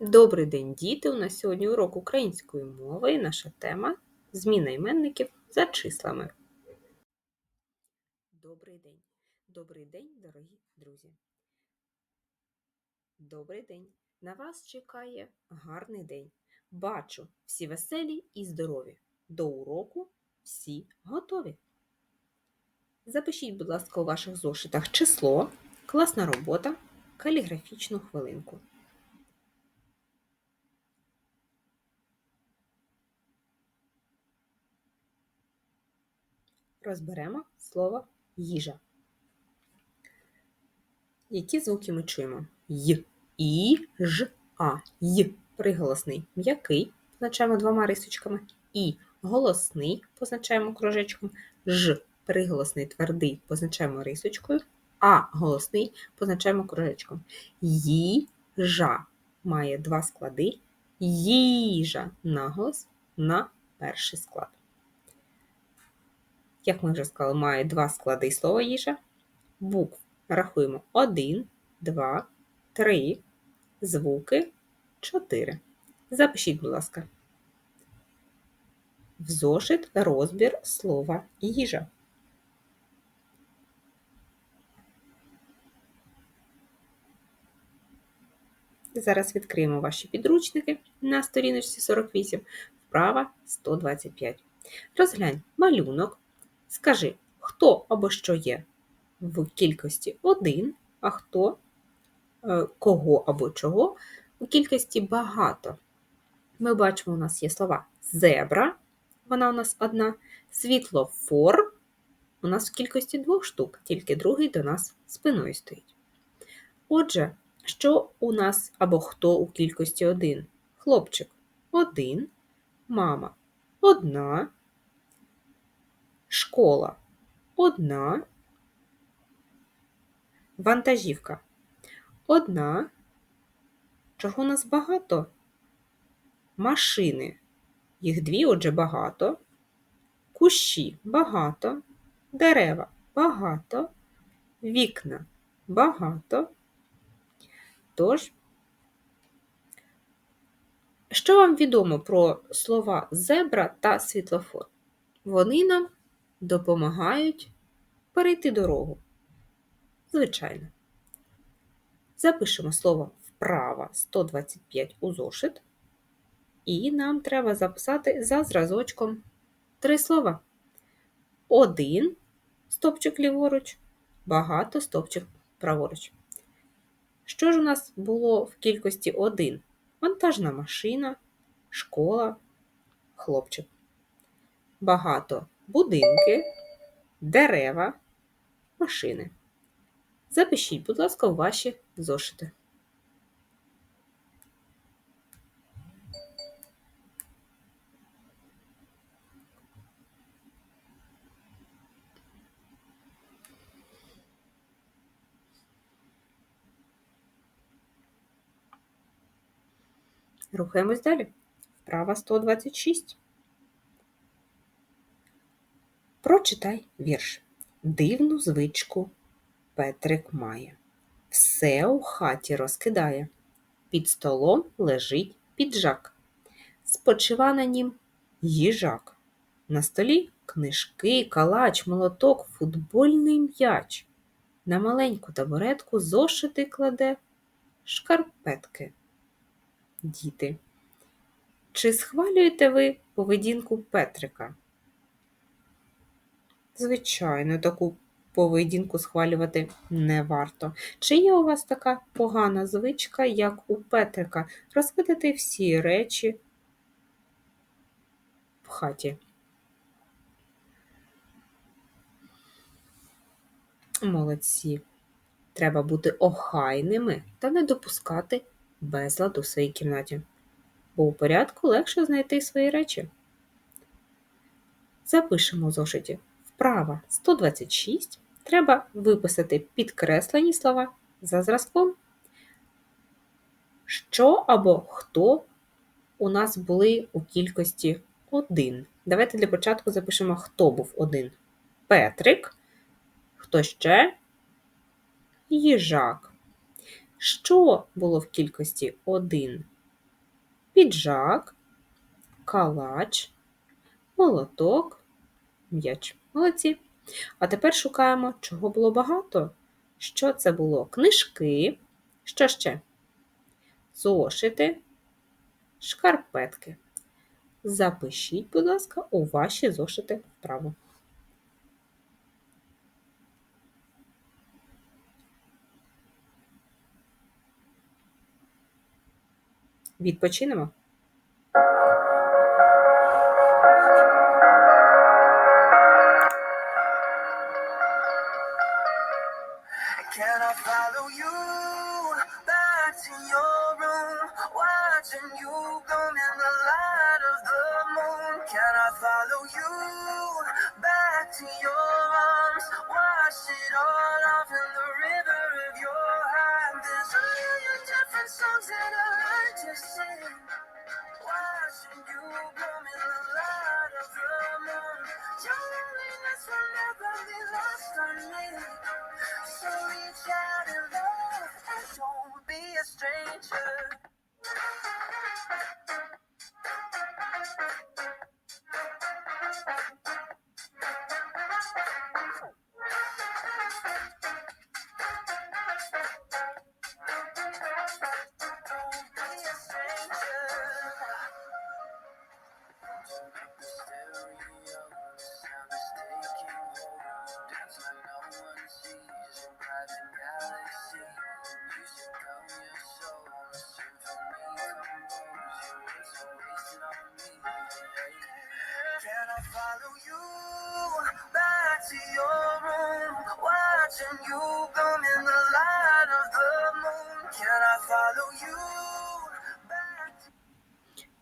Добрий день, діти! У нас сьогодні урок української мови і наша тема зміна іменників за числами. Добрий день. Добрий день, дорогі друзі. Добрий день. На вас чекає гарний день. Бачу, всі веселі і здорові. До уроку всі готові. Запишіть, будь ласка, у ваших зошитах число, класна робота, каліграфічну хвилинку. Розберемо слово їжа. Які звуки ми чуємо? Й, І, Ж, А. Й приголосний м'який, позначаємо двома рисочками. І голосний позначаємо кружечком. Ж приголосний твердий позначаємо рисочкою, а голосний позначаємо кружечком. Їжа має два склади. Їжа наголос на перший склад як ми вже сказали, має два склади слова їжа. Букв рахуємо 1, 2, 3, звуки 4. Запишіть, будь ласка. В зошит розбір слова їжа. Зараз відкриємо ваші підручники на сторіночці 48, вправа 125. Розглянь малюнок, Скажи, хто або що є в кількості один, а хто е, кого або чого у кількості багато. Ми бачимо, у нас є слова зебра, вона у нас одна, світлофор у нас в кількості двох штук, тільки другий до нас спиною стоїть. Отже, що у нас або хто у кількості один? Хлопчик один, мама одна, школа одна, вантажівка одна. Чого нас багато? Машини. Їх дві, отже, багато. Кущі багато, дерева багато, вікна багато. Тож, що вам відомо про слова зебра та світлофор? Вони нам допомагають перейти дорогу. Звичайно. Запишемо слово вправа 125 у зошит. І нам треба записати за зразочком три слова. Один стопчик ліворуч, багато стопчик праворуч. Що ж у нас було в кількості один? Вантажна машина, школа, хлопчик. Багато будинки, дерева, машини. Запишіть, будь ласка, ваші зошити. Рухаємось далі. Вправа 126. Прочитай вірш. Дивну звичку Петрик має. Все у хаті розкидає. Під столом лежить піджак. Спочива на нім їжак. На столі книжки, калач, молоток, футбольний м'яч. На маленьку табуретку зошити кладе шкарпетки. Діти. Чи схвалюєте ви поведінку Петрика? Звичайно, таку поведінку схвалювати не варто. Чи є у вас така погана звичка, як у Петрика, розкидати всі речі в хаті? Молодці. Треба бути охайними та не допускати безладу в своїй кімнаті, бо у порядку легше знайти свої речі. Запишемо в зошиті Вправа 126 треба виписати підкреслені слова за зразком. Що або хто у нас були у кількості один. Давайте для початку запишемо, хто був один. Петрик. Хто ще? Їжак. Що було в кількості один? піджак, калач, молоток, м'яч. Молодці. А тепер шукаємо, чого було багато. Що це було? Книжки. Що ще? Зошити, шкарпетки. Запишіть, будь ласка, у ваші зошити вправо. Відпочинемо. Can I follow you back to your room? Watching you bloom in the light of the moon. Can I follow you back to your arms? Wash it all off in the river of your heart. There's a million different songs that I like to sing. Watching you bloom a stranger.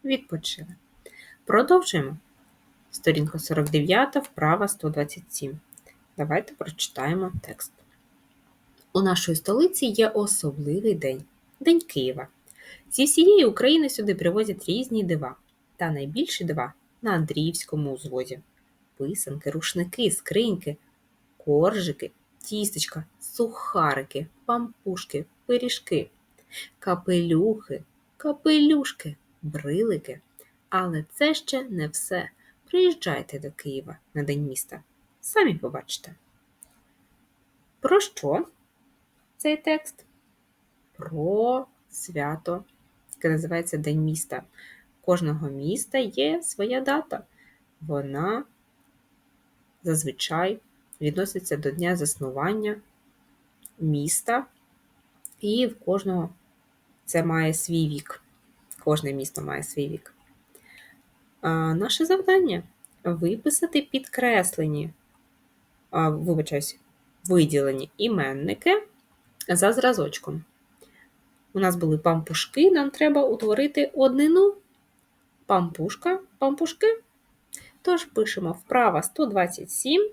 Відпочили. Продовжуємо. Сторінка 49, вправа 127. Давайте прочитаємо текст. У нашої столиці є особливий день День Києва. Зі всієї України сюди привозять різні дива. Та найбільші дива на Андріївському узвозі. Писанки, рушники, скриньки, коржики, тістечка, сухарики, пампушки, пиріжки, капелюхи, капелюшки, брилики. Але це ще не все. Приїжджайте до Києва на День міста. Самі побачите. Про що цей текст? Про свято, яке називається День міста. Кожного міста є своя дата. Вона зазвичай відноситься до дня заснування міста, і в кожного це має свій вік. Кожне місто має свій вік. А, наше завдання виписати підкреслені, а, вибачаюсь, виділені іменники за зразочком. У нас були пампушки, нам треба утворити однину. Пампушка, пампушки. Тож пишемо вправа 127.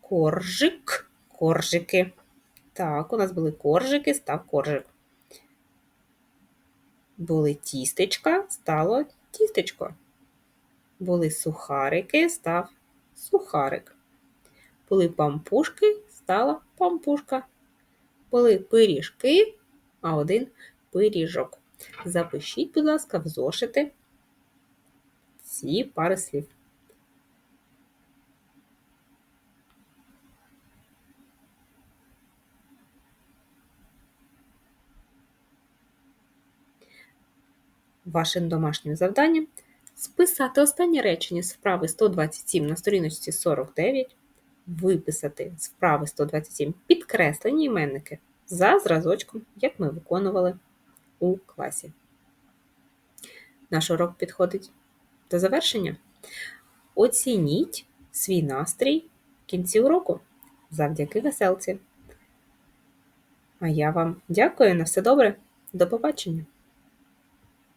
Коржик, коржики. Так, у нас були коржики, став коржик. Були тістечка, стало тістечко. Були сухарики, став сухарик. Були пампушки, стала пампушка. Були пиріжки, а один пиріжок. Запишіть, будь ласка, в зошити ці пари слів. Вашим домашнім завданням списати останнє речення з вправи 127 на сторіночці 49, виписати з вправи 127 підкреслені іменники за зразочком, як ми виконували у класі. Наш урок підходить до завершення. Оцініть свій настрій в кінці уроку завдяки веселці. А я вам дякую на все добре. До побачення!